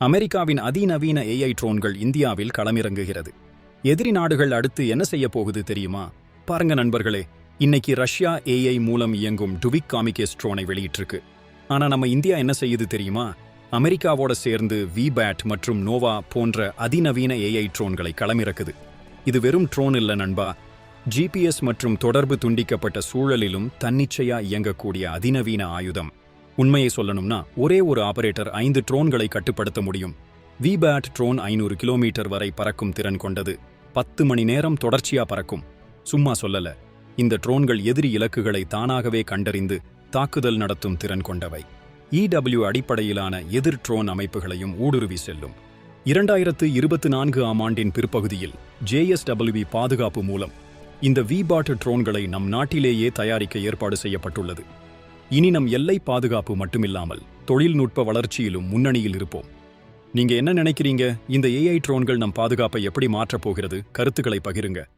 அமெரிக்காவின் அதிநவீன ஏஐ ட்ரோன்கள் இந்தியாவில் களமிறங்குகிறது. எதிரி நாடுகள் அடுத்து என்ன செய்ய போகுது தெரியுமா? பாருங்க நண்பர்களே இன்னைக்கு ரஷ்யா ஏஐ மூலம் இயங்கும் டுவிக் காமிகேஸ் ட்ரோனை வெளியிட்டிருக்கு. ஆனா நம்ம இந்தியா என்ன செய்யுது தெரியுமா? அமெரிக்காவோட சேர்ந்து விபேட் மற்றும் நோவா போன்ற அதிநவீன ஏஐ ட்ரோன்களை களமிறக்குது. இது வெறும் ட்ரோன் இல்ல நண்பா. ஜிபிஎஸ் மற்றும் தொடர்பு துண்டிக்கப்பட்ட சூழலிலும் தன்னிச்சையா இயங்கக்கூடிய அதிநவீன ஆயுதம். உண்மையை சொல்லணும்னா ஒரே ஒரு ஆபரேட்டர் ஐந்து ட்ரோன்களை கட்டுப்படுத்த முடியும். விபேட் ட்ரோன் ஐநூறு கிலோமீட்டர் வரை பறக்கும் திறன் கொண்டது. பத்து மணி நேரம் தொடர்ச்சியா பறக்கும். சும்மா சொல்லல. இந்த ட்ரோன்கள் எதிரி இலக்குகளை தானாகவே கண்டறிந்து தாக்குதல் நடத்தும் திறன் கொண்டவை. இடபிள்யூ அடிப்படையிலான எதிர் ட்ரோன் அமைப்புகளையும் ஊடுருவி செல்லும். இரண்டாயிரத்து இருபத்தி நான்கு ஆம் ஆண்டின் பிற்பகுதியில் ஜேஎஸ்டபிள்யூ பாதுகாப்பு மூலம் இந்த விபாட் ட்ரோன்களை நம் நாட்டிலேயே தயாரிக்க ஏற்பாடு செய்யப்பட்டுள்ளது. இனி நம் எல்லை பாதுகாப்பு மட்டுமில்லாமல் தொழில்நுட்ப வளர்ச்சியிலும் முன்னணியில் இருப்போம். நீங்க என்ன நினைக்கிறீங்க? இந்த ஏஐ ட்ரோன்கள் நம் பாதுகாப்பை எப்படி மாற்றப் போகிறது? கருத்துக்களை பகிருங்க.